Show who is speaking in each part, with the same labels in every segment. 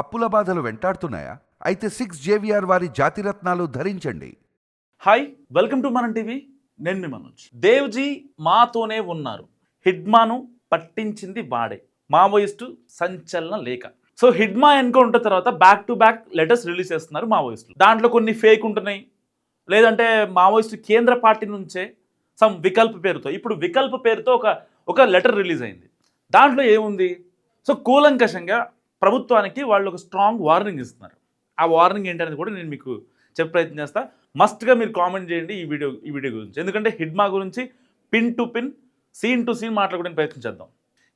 Speaker 1: అప్పుల బాధలు వెంటాడుతున్నాయా? అయితే సిక్స్ జేవిఆర్ వారి జాతిరత్నాలు ధరించండి.
Speaker 2: హాయ్ వెల్కమ్ టు మన టీవీ. నేను మీ మనోజ్. దేవ్జీ మాతోనే ఉన్నారు. హిడ్మాను పట్టించింది వాడే. మావోయిస్టు సంచలన లేఖ. సో హిడ్మా ఎన్కౌంటర్ తర్వాత back to back letters release చేస్తున్నారు మావోయిస్టులు. దాంట్లో కొన్ని ఫేక్ ఉంటున్నాయి. లేదంటే మావోయిస్టు కేంద్ర పార్టీ నుంచే సమ్ వికల్ప పేరుతో ఇప్పుడు వికల్ప పేరుతో ఒక ఒక లెటర్ రిలీజ్ అయింది. దాంట్లో ఏముంది? సో కూలంకషంగా ప్రభుత్వానికి వాళ్ళు ఒక స్ట్రాంగ్ వార్నింగ్ ఇస్తున్నారు. ఆ వార్నింగ్ ఏంటనేది కూడా నేను మీకు చెప్పే ప్రయత్నం చేస్తా. మస్ట్గా మీరు కామెంట్ చేయండి ఈ వీడియో ఈ వీడియో గురించి. ఎందుకంటే హిడ్మా గురించి pin to pin scene to scene మాట్లాడుకోవడానికి ప్రయత్నం చేద్దాం.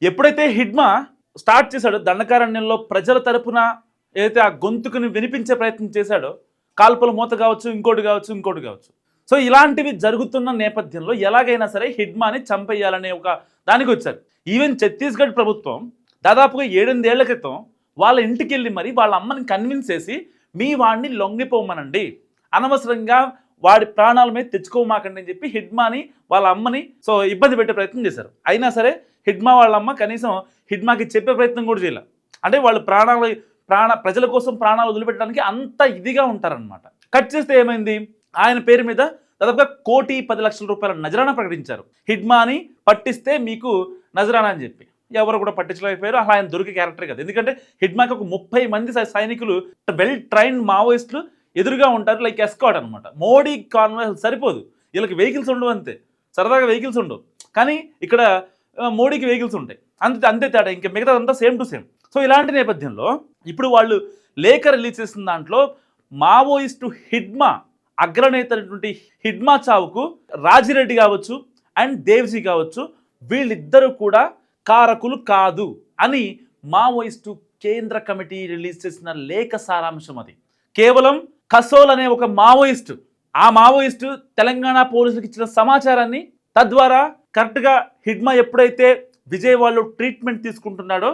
Speaker 2: ఎప్పుడైతే హిడ్మా స్టార్ట్ చేశాడో దండకారణ్యంలో ప్రజల తరపున ఏదైతే ఆ గొంతుకుని వినిపించే ప్రయత్నం చేశాడో కాల్పుల మూత కావచ్చు ఇంకోటి కావచ్చు ఇంకోటి కావచ్చు. సో ఇలాంటివి జరుగుతున్న నేపథ్యంలో ఎలాగైనా సరే హిడ్మాని చంపేయాలనే ఒక దానికి వచ్చారు. ఈవెన్ ఛత్తీస్గఢ్ ప్రభుత్వం దాదాపుగా ఏడెనిమిదేళ్ళ క్రితం వాళ్ళ ఇంటికి వెళ్ళి మరి వాళ్ళ అమ్మని కన్విన్స్ చేసి మీ వాడిని లొంగిపోమనండి. అనవసరంగా వాడి ప్రాణాల మీద తెచ్చుకోమాకండి అని చెప్పి హిడ్మాని వాళ్ళ అమ్మని సో ఇబ్బంది పెట్టే ప్రయత్నం చేశారు. అయినా సరే హిడ్మా వాళ్ళ అమ్మ కనీసం హిడ్మాకి చెప్పే ప్రయత్నం కూడా చేయాలి. అంటే వాళ్ళు ప్రాణాలు ప్రాణ ప్రజల కోసం ప్రాణాలు వదిలిపెట్టడానికి అంత ఇదిగా ఉంటారనమాట కట్ చేస్తే ఏమైంది? ఆయన పేరు మీద దాదాపుగా కోటి పది లక్షల రూపాయల నజరానా ప్రకటించారు. హిడ్మాని పట్టిస్తే మీకు నజరానా అని చెప్పి. ఎవరు కూడా పట్టించలేకపోయారు అలా ఆయన దొరికే క్యారెక్టర్ కదా. ఎందుకంటే హిడ్మాకి ఒక ముప్పై మంది సై- సైనికులు వెల్ ట్రైన్ మావోయిస్టులు ఎదురుగా ఉంటారు. లైక్ ఎస్కాట్ అనమాట మోడీ కాన్వాయ్ సరిపోదు. వీళ్ళకి వెహికల్స్ ఉండవు అంతే. సరదాగా వెహికల్స్ ఉండవు. కానీ ఇక్కడ మోడీకి వెహికల్స్ ఉంటాయి. అంతే అంతే తేడా. ఇంకా మిగతా అంతా సేమ్ టు సేమ్ సో ఇలాంటి నేపథ్యంలో ఇప్పుడు వాళ్ళు లేఖ రిలీజ్ చేసిన దాంట్లో మావోయిస్టు హిడ్మా అగ్రనేత అయినటువంటి హిడ్మా చావుకు రాజిరెడ్డి కావచ్చు అండ్ దేవ్జీ కావచ్చు వీళ్ళిద్దరూ కూడా కారకులు కాదు అని మావోయిస్టు కేంద్ర కమిటీ రిలీజ్ చేసిన లేఖ సారాంశం అది. కేవలం కసోల్ అనే ఒక మావోయిస్టు ఆ మావోయిస్టు తెలంగాణ పోలీసులకు ఇచ్చిన సమాచారాన్ని తద్వారా కరెక్ట్గా హిడ్మా ఎప్పుడైతే విజయవాడలో ట్రీట్మెంట్ తీసుకుంటున్నాడో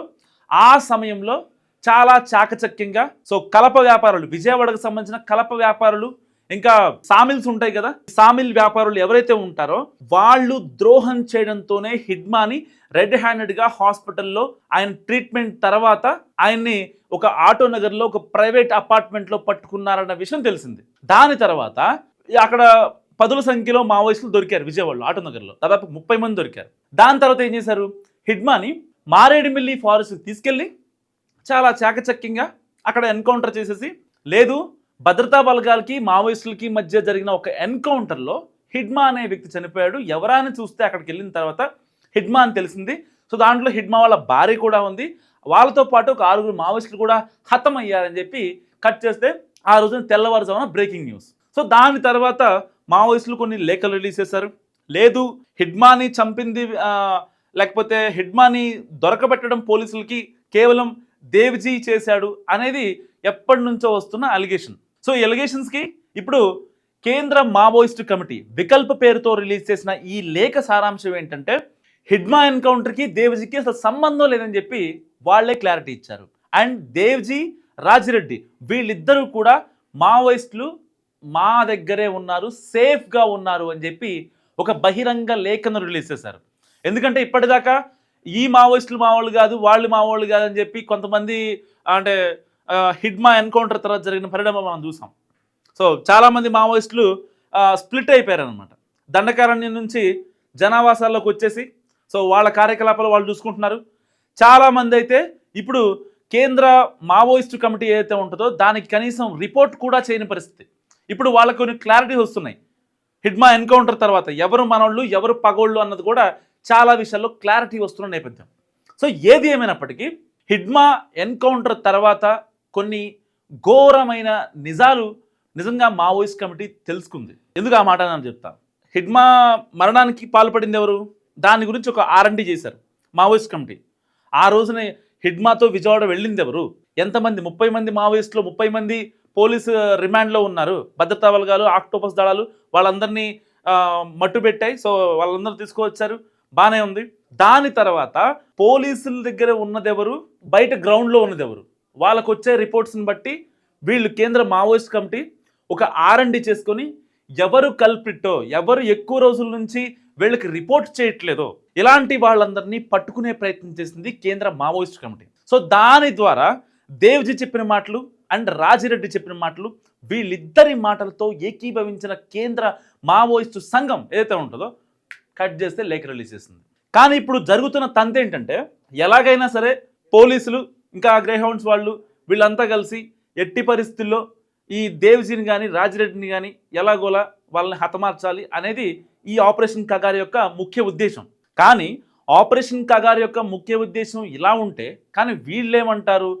Speaker 2: ఆ సమయంలో చాలా చాకచక్యంగా సో కలప వ్యాపారులు విజయవాడకు సంబంధించిన కలప వ్యాపారులు ఇంకా సామిల్స్ ఉంటాయి కదా సామిల్ వ్యాపారులు ఎవరైతే ఉంటారో వాళ్ళు ద్రోహం చేయడంతోనే హిడ్మాని రెడ్ హ్యాండెడ్గా హాస్పిటల్లో ఆయన ట్రీట్మెంట్ తర్వాత ఆయన్ని ఒక ఆటో నగర్లో ఒక ప్రైవేట్ అపార్ట్మెంట్లో పట్టుకున్నారన్న విషయం తెలిసింది. దాని తర్వాత అక్కడ పదుల సంఖ్యలో మావోయిస్టులు దొరికారు విజయవాడలో ఆటో నగర్లో. దాదాపు ముప్పై మంది దొరికారు. దాని తర్వాత ఏం చేశారు? హిడ్మాని మారేడుమిల్లి ఫారెస్ట్ తీసుకెళ్ళి చాలా చాకచక్యంగా అక్కడ ఎన్కౌంటర్ చేసేసి లేదు భద్రతా బలగాలకి మావోయిస్టులకి మధ్య జరిగిన ఒక ఎన్కౌంటర్లో హిడ్మా అనే వ్యక్తి చనిపోయాడు. ఎవరాని చూస్తే అక్కడికి వెళ్ళిన తర్వాత హిడ్మా అని తెలిసింది. సో దాంట్లో హిడ్మా వాళ్ళ భార్య కూడా ఉంది. వాళ్ళతో పాటు ఒక ఆరుగురు మావోయిస్టులు కూడా హతం అయ్యారని చెప్పి కట్ చేస్తే ఆ రోజున తెల్లవారుజామున బ్రేకింగ్ న్యూస్. సో దాని తర్వాత మావోయిస్టులు కొన్ని లేఖలు రిలీజ్ చేశారు. లేదు హిడ్మాని చంపింది లేకపోతే హిడ్మాని దొరకబెట్టడం పోలీసులకి కేవలం దేవ్జీ చేశాడు అనేది ఎప్పటి నుంచో వస్తున్న అలిగేషన్. సో ఈ ఎలిగేషన్స్కి ఇప్పుడు కేంద్ర మావోయిస్టు కమిటీ వికల్ప పేరుతో రిలీజ్ చేసిన ఈ లేఖ సారాంశం ఏంటంటే హిడ్మా ఎన్కౌంటర్కి దేవ్జీకి అసలు సంబంధం లేదని చెప్పి వాళ్ళే క్లారిటీ ఇచ్చారు. అండ్ దేవ్జీ రాజిరెడ్డి వీళ్ళిద్దరూ కూడా మావోయిస్టులు మా దగ్గరే ఉన్నారు సేఫ్గా ఉన్నారు అని చెప్పి ఒక బహిరంగ లేఖను రిలీజ్ చేశారు. ఎందుకంటే ఇప్పటిదాకా ఈ మావోయిస్టులు మావోళ్ళు కాదు వాళ్ళు మావోళ్ళు కాదని కాదు అని చెప్పి కొంతమంది అంటే హిడ్మా ఎన్కౌంటర్ తర్వాత జరిగిన పరిణామం మనం చూసాం. సో చాలామంది మావోయిస్టులు స్ప్లిట్ అయిపోయారనమాట దండకారణ్యం నుంచి జనావాసాల్లోకి వచ్చేసి సో వాళ్ళ కార్యకలాపాలు వాళ్ళు చూసుకుంటున్నారు. చాలామంది అయితే ఇప్పుడు కేంద్ర మావోయిస్టు కమిటీ ఏదైతే ఉంటుందో దానికి కనీసం రిపోర్ట్ కూడా చేయని పరిస్థితి. ఇప్పుడు వాళ్ళకు కొన్ని క్లారిటీస్ వస్తున్నాయి. హిడ్మా ఎన్కౌంటర్ తర్వాత ఎవరు మనోళ్ళు ఎవరు పగోళ్ళు అన్నది కూడా చాలా విషయాల్లో క్లారిటీ వస్తున్న నేపథ్యం. సో ఏది ఏమైనప్పటికీ హిడ్మా ఎన్కౌంటర్ తర్వాత కొన్ని ఘోరమైన నిజాలు నిజంగా మావోయిస్ట్ కమిటీ తెలుసుకుంది. ఎందుకు ఆ మాట నేను చెప్తాను హిడ్మా మరణానికి పాల్పడింది ఎవరు? దాని గురించి ఒక ఆర్ఎండి చేశారు మావోయిస్ట్ కమిటీ. ఆ రోజున హిడ్మాతో విజయవాడ వెళ్ళింది ఎవరు? ఎంతమంది? ముప్పై మంది మావోయిస్టులు ముప్పై మంది పోలీసు రిమాండ్లో ఉన్నారు. భద్రతా బలగాలు ఆక్టోపస్ దళాలు వాళ్ళందరినీ మట్టు పెట్టాయి. సో వాళ్ళందరూ తీసుకువచ్చారు. బాగానే ఉంది. దాని తర్వాత పోలీసుల దగ్గర ఉన్నదెవరు? బయట గ్రౌండ్లో ఉన్నదెవరు? వాళ్ళకు వచ్చే రిపోర్ట్స్ని బట్టి వీళ్ళు కేంద్ర మావోయిస్ట్ కమిటీ ఒక ఆర్ఎండి చేసుకొని ఎవరు కల్పిట్టో ఎవరు ఎక్కువ రోజుల నుంచి వీళ్ళకి రిపోర్ట్ చేయట్లేదో ఇలాంటి వాళ్ళందరినీ పట్టుకునే ప్రయత్నం చేసింది కేంద్ర మావోయిస్ట్ కమిటీ. సో దాని ద్వారా దేవ్జీ చెప్పిన మాటలు అండ్ రాజిరెడ్డి చెప్పిన మాటలు వీళ్ళిద్దరి మాటలతో ఏకీభవించిన కేంద్ర మావోయిస్టు సంఘం ఏదైతే ఉంటుందో కట్ చేస్తే లేఖ రిలీజ్ చేస్తుంది కానీ ఇప్పుడు జరుగుతున్న తంత ఏంటంటే ఎలాగైనా సరే పోలీసులు ఇంకా గ్రేహౌండ్స్ వాళ్ళు వీళ్ళంతా కలిసి ఎట్టి పరిస్థితుల్లో ఈ దేవ్జీని కానీ రాజిరెడ్డిని కానీ ఎలాగోలా వాళ్ళని హతమార్చాలి అనేది ఈ ఆపరేషన్ కగార్ యొక్క ముఖ్య ఉద్దేశం. కానీ ఆపరేషన్ కగార్ యొక్క ముఖ్య ఉద్దేశం ఇలా ఉంటే కానీ వీళ్ళేమంటారు?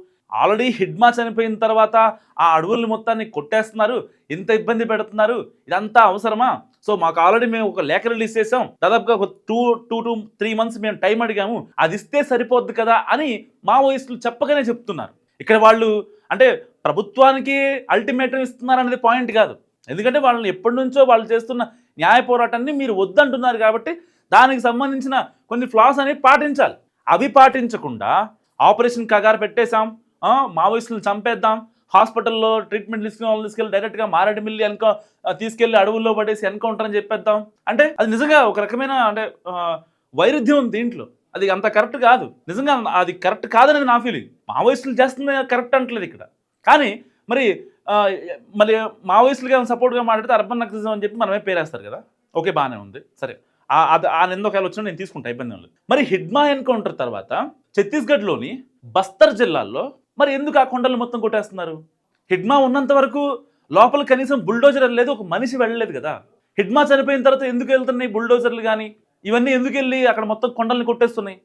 Speaker 2: ఆల్రెడీ హిడ్మా చనిపోయిన తర్వాత ఆ అడవుల్ని మొత్తాన్ని కొట్టేస్తున్నారు ఇంత ఇబ్బంది పెడుతున్నారు ఇదంతా అవసరమా? సో మాకు ఆల్రెడీ మేము ఒక లేఖ రిలీజ్ చేసాం దాదాపుగా ఒక two two two three months మేము టైం అడిగాము. అది ఇస్తే సరిపోద్ది కదా అని మావోయిస్టులు చెప్పగానే చెప్తున్నారు. ఇక్కడ వాళ్ళు అంటే ప్రభుత్వానికి అల్టిమేటం ఇస్తున్నారు అనేది పాయింట్ కాదు. ఎందుకంటే వాళ్ళని ఎప్పటి నుంచో వాళ్ళు చేస్తున్న న్యాయ పోరాటాన్ని మీరు వద్దంటున్నారు కాబట్టి దానికి సంబంధించిన కొన్ని ఫ్లాస్ అనేవి పాటించాలి. అవి పాటించకుండా ఆపరేషన్ కగారు పెట్టేశాం. మావోయిస్టులు చంపేద్దాం. హాస్పిటల్లో ట్రీట్మెంట్ తీసుకుని వాళ్ళని తీసుకెళ్ళి డైరెక్ట్గా మారేడుమిల్లి ఎన్కౌ తీసుకెళ్ళి అడవుల్లో పడేసి ఎన్కౌంటర్ అని చెప్పేద్దాం. అంటే అది నిజంగా ఒక రకమైన అంటే వైరుధ్యం ఉంది దీంట్లో. అది అంత కరెక్ట్ కాదు. నిజంగా అది కరెక్ట్ కాదనేది నా ఫీలింగ్ మావోయిస్టులు చేస్తుంది కరెక్ట్ అంటలేదు ఇక్కడ. కానీ మరి మరి మావోయిస్టులుగా సపోర్ట్గా మాట్లాడితే అర్బన్ నక్సలిజం అని చెప్పి మనమే పేరేస్తారు కదా. ఓకే బాగానే ఉంది. సరే. అది ఆ నింద ఒకవేళ వచ్చినా నేను తీసుకుంటా ఇబ్బంది ఏం లేదు. మరి హిడ్మా ఎన్కౌంటర్ తర్వాత ఛత్తీస్గఢ్లోని బస్తర్ జిల్లాల్లో మరి ఎందుకు ఆ కొండలు మొత్తం కొట్టేస్తున్నారు? హిడ్మా ఉన్నంత వరకు లోపల కనీసం బుల్డోజర్ వెళ్ళలేదు ఒక మనిషి వెళ్ళలేదు కదా. హిడ్మా చనిపోయిన తర్వాత ఎందుకు వెళ్తున్నాయి బుల్డోజర్లు కానీ ఇవన్నీ ఎందుకు వెళ్ళి అక్కడ మొత్తం కొండల్ని కొట్టేస్తున్నాయి?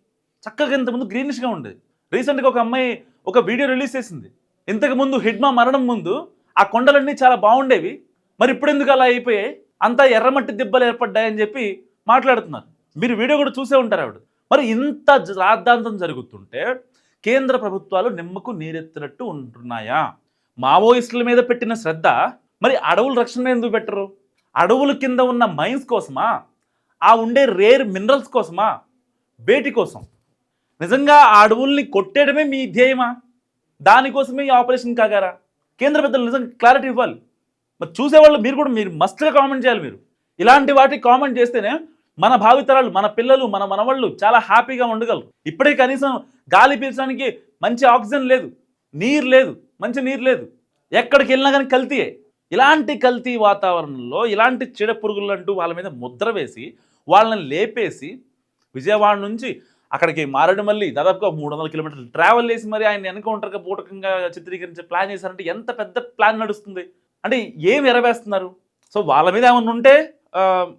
Speaker 2: చక్కగా ఇంతకుముందు గ్రీనిష్గా ఉండేది రీసెంట్గా ఒక అమ్మాయి ఒక వీడియో రిలీజ్ చేసింది. ఇంతకు ముందు హిడ్మా మరణం ముందు ఆ కొండలన్నీ చాలా బాగుండేవి. మరి ఇప్పుడు ఎందుకు అలా అయిపోయాయి? అంతా ఎర్రమట్టి దెబ్బలు ఏర్పడ్డాయని చెప్పి మాట్లాడుతున్నారు. మీరు వీడియో కూడా చూసే ఉంటారు ఆవిడ. మరి ఇంత రాద్ధాంతం జరుగుతుంటే కేంద్ర ప్రభుత్వాలు నిమ్మకు నీరెత్తినట్టు ఉంటున్నాయా? మావోయిస్టుల మీద పెట్టిన శ్రద్ధ మరి అడవుల రక్షణ ఎందుకు పెట్టరు? అడవుల కింద ఉన్న మైన్స్ కోసమా? ఆ ఉండే రేర్ మినరల్స్ కోసమా? వేటి కోసం? నిజంగా ఆ అడవుల్ని కొట్టేయడమే మీ ధ్యేయమా? దానికోసమే ఈ ఆపరేషన్ కాగారా? కేంద్ర పెద్దలు నిజంగా క్లారిటీ ఇవ్వాలి. మరి చూసేవాళ్ళు మీరు కూడా మీరు మస్తుగా కామెంట్ చేయాలి మీరు. ఇలాంటి వాటికి కామెంట్ చేస్తేనే మన భావితరాలు మన పిల్లలు మన మనవాళ్ళు చాలా హ్యాపీగా ఉండగలరు. ఇప్పుడే కనీసం గాలి పీల్చడానికి మంచి ఆక్సిజన్ లేదు నీరు లేదు మంచి నీరు లేదు. ఎక్కడికి వెళ్ళినా కానీ కల్తీయే. ఇలాంటి కల్తీ వాతావరణంలో ఇలాంటి చీడ పురుగులు అంటూ వాళ్ళ మీద ముద్ర వేసి వాళ్ళని లేపేసి విజయవాడ నుంచి అక్కడికి మారేడుమల్లి దాదాపుగా మూడు వందల కిలోమీటర్లు ట్రావెల్ చేసి మరి ఆయన ఎన్కౌంటర్గా పూటకంగా చిత్రీకరించే ప్లాన్ చేశారంటే ఎంత పెద్ద ప్లాన్ నడుస్తుంది? అంటే ఏం ఎరవేస్తున్నారు? సో వాళ్ళ మీద ఏమన్నా ఉంటే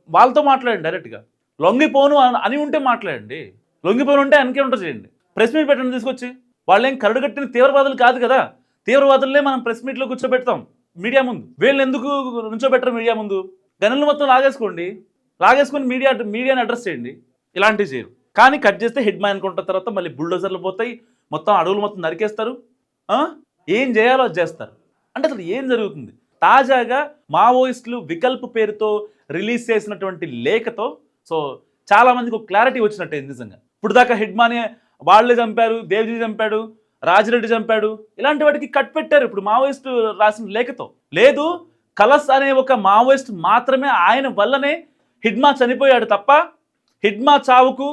Speaker 2: వాళ్ళతో మాట్లాడండి డైరెక్ట్గా. లొంగిపోను అని- ఉంటే మాట్లాడండి. లొంగిపోను ఉంటే ఎన్కౌంటర్ చేయండి. ప్రెస్ మీట్ పెట్టండి తీసుకొచ్చి. వాళ్ళేం కరడు కట్టిన తీవ్రవాదులు కాదు కదా. తీవ్రవాదులనే మనం ప్రెస్ మీట్లో కూర్చోబెడతాం మీడియా ముందు. వీళ్ళు ఎందుకు నుంచోబెట్టరు మీడియా ముందు? గనులు మొత్తం లాగేసుకోండి. లాగేసుకొని మీడియా మీడియాని అడ్రస్ చేయండి. ఇలాంటివి చేయరు. కానీ కట్ చేస్తే హెడ్ మ్యాన్ అనుకుంటున్న తర్వాత మళ్ళీ బుల్డోజర్లు పోతాయి. మొత్తం అడవులు మొత్తం నరికేస్తారు. ఏం చేయాలో అది చేస్తారు. అంటే అసలు ఏం జరుగుతుంది? తాజాగా మావోయిస్టులు వికల్ప్ పేరుతో రిలీజ్ చేసినటువంటి లేఖతో సో చాలామందికి ఒక క్లారిటీ వచ్చినట్టే నిజంగా. ఇప్పుడు దాకా హిడ్మాని వాళ్ళే చంపారు దేవ్జీ చంపాడు రాజిరెడ్డి చంపాడు ఇలాంటి వాటికి కట్ పెట్టారు ఇప్పుడు మావోయిస్టు రాసిన లేఖతో. లేదు కలస్ అనే ఒక మావోయిస్ట్ మాత్రమే ఆయన వల్లనే హిడ్మా చనిపోయాడు తప్ప హిడ్మా చావుకు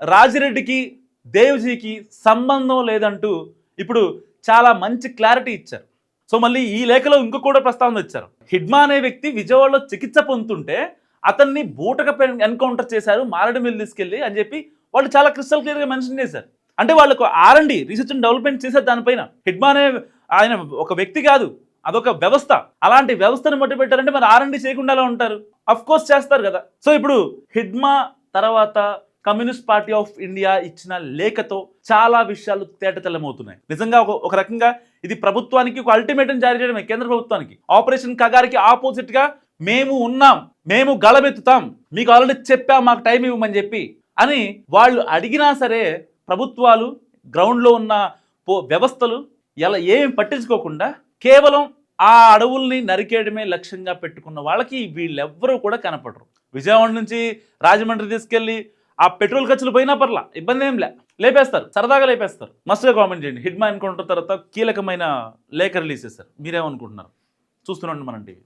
Speaker 2: రాజిరెడ్డికి దేవ్జీకి సంబంధం లేదంటూ ఇప్పుడు చాలా మంచి క్లారిటీ ఇచ్చారు. సో మళ్ళీ ఈ లేఖలో ఇంకో కూడా ప్రస్తావన ఇచ్చారు హిడ్మా అనే వ్యక్తి విజయవాడలో చికిత్స పొందుతుంటే అతన్ని బూటక ఎన్కౌంటర్ చేశారు మారడమిల్లి తీసుకెళ్ళి అని చెప్పి వాళ్ళు చాలా క్రిస్టల్ క్లియర్గా మెన్షన్ చేశారు. అంటే వాళ్ళకు ఆర్ అండి రీసెర్చ్ అండ్ డెవలప్మెంట్ చేశారు దానిపైన. హిడ్మా అనే ఆయన ఒక వ్యక్తి కాదు అదొక వ్యవస్థ. అలాంటి వ్యవస్థను మొట్టి పెట్టారంటే మరి ఆర్ చేయకుండా ఉంటారు? అఫ్ కోర్స్ చేస్తారు కదా. సో ఇప్పుడు హిడ్మా తర్వాత కమ్యూనిస్ట్ పార్టీ ఆఫ్ ఇండియా ఇచ్చిన లేఖతో చాలా విషయాలు తేటతెల్లమవుతున్నాయి. నిజంగా ఒక రకంగా ఇది ప్రభుత్వానికి ఒక అల్టిమేటం జారీ చేయడమే కేంద్ర ప్రభుత్వానికి. ఆపరేషన్ కగారికి ఆపోజిట్గా మేము ఉన్నాం మేము గలబెత్తుతాం మీకు ఆల్రెడీ చెప్పాం మాకు టైం ఇవ్వమని చెప్పి అని వాళ్ళు అడిగినా సరే ప్రభుత్వాలు గ్రౌండ్లో ఉన్న పో వ్యవస్థలు ఎలా ఏమి పట్టించుకోకుండా కేవలం ఆ అడవుల్ని నరికేయడమే లక్ష్యంగా పెట్టుకున్న వాళ్ళకి వీళ్ళెవ్వరూ కూడా కనపడరు. విజయవాడ నుంచి రాజమండ్రి తీసుకెళ్ళి ఆ పెట్రోల్ ఖర్చులు పోయినా పర్లా ఇబ్బంది ఏం లే. లేపేస్తారు సరదాగా లేపేస్తారు. మస్తుగా కామెంట్ చేయండి. హిట్ మ్యాన్ ఎన్కౌంటర్ తర్వాత కీలకమైన లేఖ రిలీజ్ చేశారు. మీరేమనుకుంటున్నారు? చూస్తున్నాండి మనం టీవీ.